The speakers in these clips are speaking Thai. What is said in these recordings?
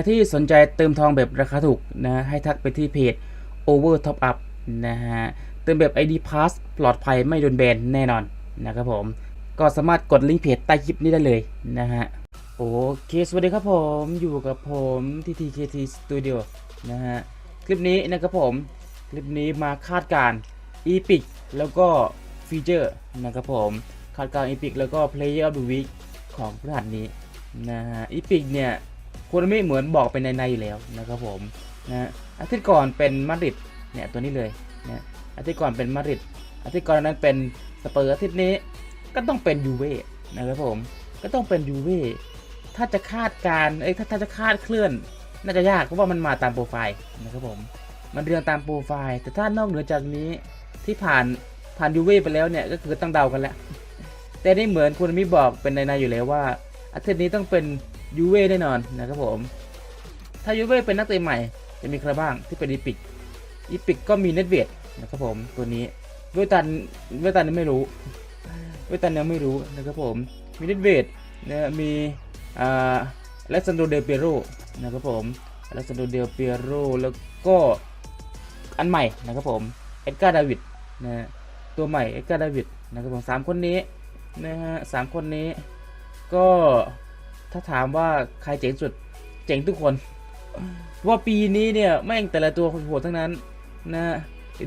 รที่สนใจเติมทองแบบราคาถูกนะ ให้ทักไปที่เพจ Over Top Up นะฮะ เติมแบบ ID Pass ปลอดภัยไม่โดนแบนแน่นอนนะครับผม ก็สามารถกดลิงก์เพจใต้คลิปนี้ได้เลยนะฮะ โอเค สวัสดีครับผมอยู่กับผมที่ TKT Studio นะฮะ คลิปนี้นะครับผม คลิปนี้มาคาดการ Epic แล้วก็ฟีเจอร์นะครับผม คาดการ Epic แล้วก็ Player of the Week ของพฤหัสนี้นะฮะ Epic เนี่ย คุณม่เหมือนบอกเป็นในๆอยู่แล้วนะครับผมนะอาทิตย์ก่อนเป็นมาดริดเนี่ยตัวนี้เลยนะอาทิตย์ก่อนเป็นมาดริดอาทิตย์ก่อนนั้นเป็นสเปอร์อาทิตย์นี้ก็ต้องเป็นยูเว่นะครับผมก็ต้องเป็นยูเว่ถ้าจะคาดการเอ้ยถ้าถ้าจะคาดเคลื่อน น่าจะยากเพราะว่ามันมาตามโปรไฟล์นะครับผมมันเรียงตามโปรไฟล์แต่ถ้านอกเหนือจากนี้ที่ผ่านผ่านยูเว่ไปแล้วเนี่ยก็คือต้องเดากันแล้วแต่นี่เหมือนคุณมิบอกเป็นในๆอยู่แล้วว่าอาทิตย์นี้ต้องเป็น ยูเว่แน่นอนนะครับผม ถ้ายูเว่เป็นนักเตะใหม่ จะมีใครบ้างที่เป็นอีพิกอีพิกก็มีเนตเวดนะครับผมตัวนี้เวตันเวตันนี่ไม่รู้เวตันยังไม่รู้นะครับผมมีเนตเวดนะมีอ่าอเล็กซานโดเดเปียโรนะครับผมอเล็กซานโดเดเปียโรแล้วก็อันใหม่นะครับผมเอ็ดการ์ดาวิดนะตัวใหม่เอ็ดการ์ดาวิดนะครับผมสามคนนี้นะฮะสามคนนี้ก็ ถ้าถามว่าใครเจ๋งสุด เจ๋งทุกคน ว่าปีนี้เนี่ยแม่งแต่ละตัวโหดๆทั้งนั้นนะฮะ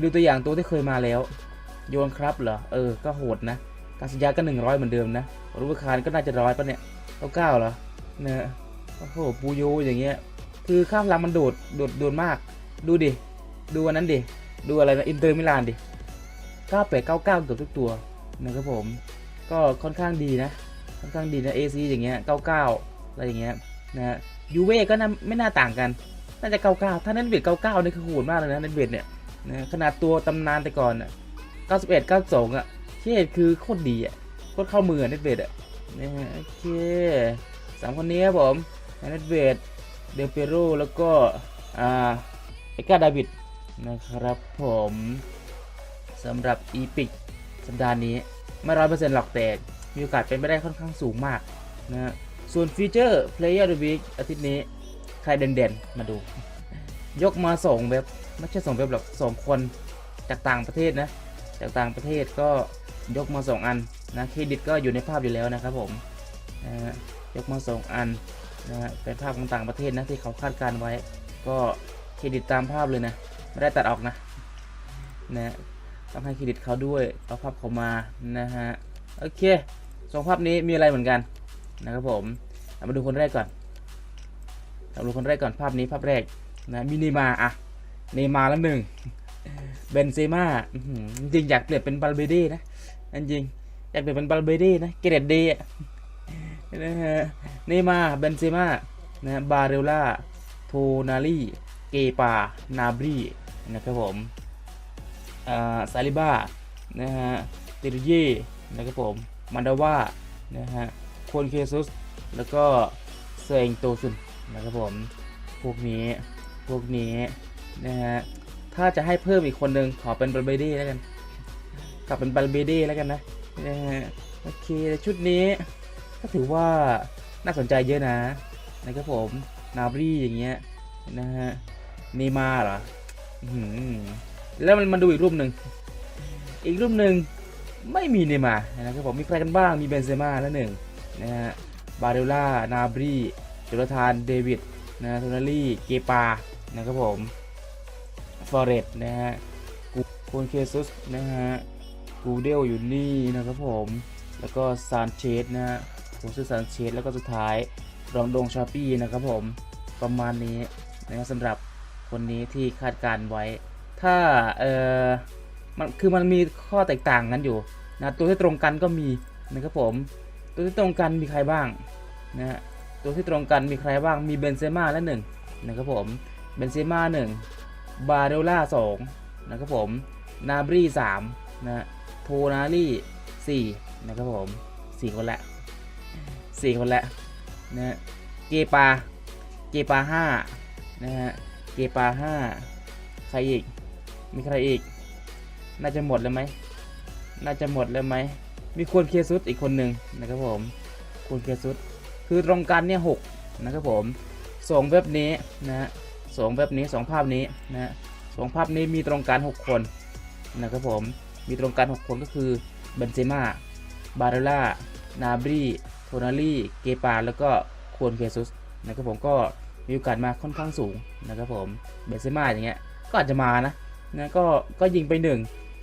ดูตัวอย่างตัวที่เคยมาแล้ว โยนครับเหรอ เออ ก็โหดนะ กาสยาก็หนึ่งร้อยเหมือนเดิมนะรูปคารก็น่าจะร้อยปะเนี่ยเก้าเก้าเหรอเนี่ยโอ้โหปูโยอย่างเงี้ย คือข้ามลำมันโดด โดด โดดมาก ดูดิ ดูอันนั้นดิ ดูอะไรนะ อินเตอร์มิลานดิเก้าแปดเก้าเก้าเกือบทุกตัวนะครับผม ก็ค่อนข้างดีนะ ค่อนข้างดีนะเอซีอย่างเงี้ยเก้าเก้าอะไรอย่างเงี้ยนะฮะยูเว่ก็น่าไม่น่าต่างกันน่าจะเก้าเก้าถ้าเน้นเวทเก้าเก้านี่คือโหดมากเลยนะเน้นเวทเนี่ยนะขนาดตัวตำนานแต่ก่อนอะเก้าสิบเอ็ดเก้าสองอะที่เห็นคือโคตรดีอะโคตรเข้ามือเน้นเวทอะนะฮะโอเคสามคนนี้ครับผมเน้นเวทเดลเปโรแล้วก็อ่าเอกาดาวิดนะครับผมสำหรับอีพิกสัปดาห์นี้ไม่ร้อยเปอร์เซ็นต์หรอกแต่ มีโอกาสเป็นไปได้ค่อนข้างสูงมากนะฮะส่วนฟีเจอร์ Player of the Week อาทิตย์นี้ ใครเด่นๆ มาดู ยกมาส่งเว็บ ไม่ใช่ส่งเว็บหรอกส่งคนจากต่างประเทศนะ จากต่างประเทศก็ยกมาส่งอันนะเครดิตก็อยู่ในภาพอยู่แล้วนะครับผมนะฮะยกมาส่งอันนะฮะเป็นภาพของต่างประเทศนะที่เขาคาดการไว้ ก็เครดิตตามภาพเลยนะ ไม่ได้ตัดออกนะนะต้องให้เครดิตเขาด้วยเอาภาพเขามานะฮะโอเค สองภาพนี้มีอะไรเหมือนกันนะครับผมามาดูคนแรกก่อนเราดูคนแรกก่อนภาพนี้ภาพแรกนะมินิมาอะเนมาแล้วหนึ่งเบนเซม่าจริงอยากเปลี่ยนเป็นบาลเบเด้นะจริงอยากเปลี่ยนเป็นบาลเบเด้นะเกเรตเดย์อะนะฮะเนมาเบนเซม่านะบาเรลล่าโทนาลีเกปานาบรีนะครับผมอ่าซาลิบานะฮะเตรุเย่นะครับผม มันดาว่านะฮะโคนเคซุส แล้วก็เซงโตซุนนะครับผม พวกนี้ พวกนี้นะฮะ ถ้าจะให้เพิ่มอีกคนหนึ่งขอเป็นบาลเบดี้แล้วกัน กลับเป็นบาลเบดี้แล้วกันนะนะฮะ โอเค ชุดนี้ ก็ถือว่าน่าสนใจเยอะนะ นะครับผม นาบรีอย่างเงี้ยนะฮะ เนมาเหรอหือแล้วมันมาดูอีกรูปหนึ่ง อีกรูปหนึ่ง ไม่มีเนย์มาร์นะครับผมมีใครกันบ้างมีเบนเซม่าแล้วหนึ่งนะฮะบาเรล่านาบรีจุลธานเดวิดนะโทนารี่เกปานะครับผมฟอเรสนะฮะกูโคนเคซุสนะฮะกูเดลอยู่นี่นะครับผมแล้วก็ซานเชสนะฮะผมชื่อซานเชสแล้วก็สุดท้ายรองดงชาปี้นะครับผมประมาณนี้นะครับสำหรับคนนี้ที่คาดการไว้ ถ้าเอ่อ มันคือมันมีข้อแตกต่างกันอยู่นะตัวที่ตรงกันก็มีนะครับผม ตัวที่ตรงกันมีใครบ้างนะฮะตัวที่ตรงกันมีใครบ้างมีเบนเซม่าและหนึ่งนะครับผมเบนเซม่าหนึ่งบาเรล่าสองนะครับผมนาบรีสามนะฮะโทนารี่สี่นะครับผมสี่คนละสี่คนละนะฮะเกปาเกปาห้านะฮะเกปาห้าใครอีก มีใครอีก น่าจะหมดแล้วไหมน่าจะหมดแล้วไหมมีควรเคซุสอีกคนหนึ่งนะครับผมควรเคซุสคือตรงกันเนี่ยหกนะครับผมส่งแบบนี้นะฮะส่งแบบนี้สองภาพนี้นะฮะสองภาพนี้มีตรงกัน6คนนะครับผมมีตรงกัน6คนก็คือเบนเซม่าบาร์เรล่านาบรีโทนาลีเกปาแล้วก็ควอนเคซุสนะครับผมก็มีโอกาสมาค่อนข้างสูงนะครับผมเบนเซม่าอย่างเงี้ยก็อาจจะมานะนะก็ก็ยิงไปหนึ่ง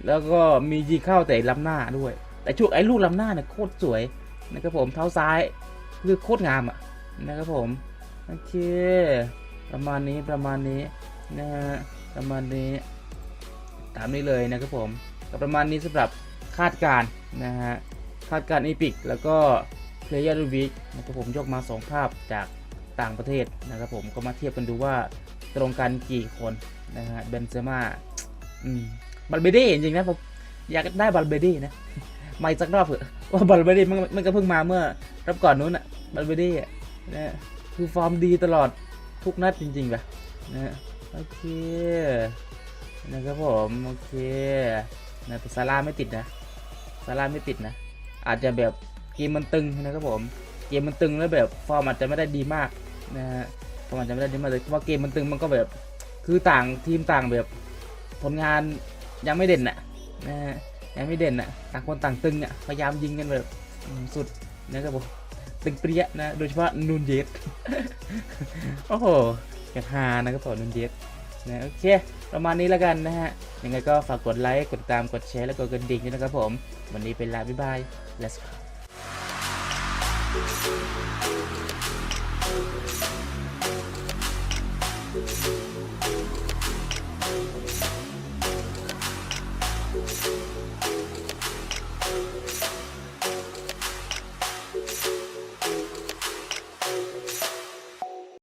แล้วก็มียิงเข้าแต่ล้ำหน้าด้วย แต่ช่วงไอ้ลูกล้ำหน้าเนี่ยโคตรสวยนะครับผมเท้าซ้ายคือโคตรงามอะนะครับผมโอเคประมาณนี้ประมาณนี้นะฮะประมาณนี้ ตามนี้เลยนะครับผมก็ประมาณนี้สำหรับคาดการนะฮะคาดการอีพิกแล้วก็เพลเยอร์วีคนะครับผมยกมา 2 ภาพจากต่างประเทศนะครับผมก็มาเทียบกันดูว่าตรงกันกี่คนนะฮะเบนเซม่าอืม บัลเบเด้จริงนะผมอยากได้บัลเบเด้นะมาอีกสักรอบเถอะว่าบัลเบเด้มันมันก็เพิ่งมาเมื่อรับก่อนนู้นอะบัลเบเด้นะคือฟอร์มดีตลอดทุกนัดจริงๆป่ะนะโอเคนะครับผมโอเคนะแต่ซาร่าไม่ติดนะซาร่าไม่ติดนะ อาจจะแบบเกมมันตึงนะครับผมเกมมันตึงแล้วแบบฟอร์มอาจจะไม่ได้ดีมากนะฮะฟอร์มอาจจะไม่ได้ดีมากเลยเพราะเกมมันตึงมันก็แบบคือต่างทีมต่างแบบผลงาน ยังไม่เด่นน่ะนะฮะยังไม่เด่นน่ะต่างคนต่างตึงอะพยายามยิงกันแบบสุดนะครับผมตึงเปรี้ยนะโดยเฉพาะนูนเยสโอ้โหกระทานะครับผมนุนเย็ดนะโอเคประมาณนี้แล้วกันนะฮะยังไงก็ฝากกดไลค์กดติดตามกดแชร์และกดกระดิ่งด้วยนะครับผม วันนี้เป็นลาบ๊ายบาย let's go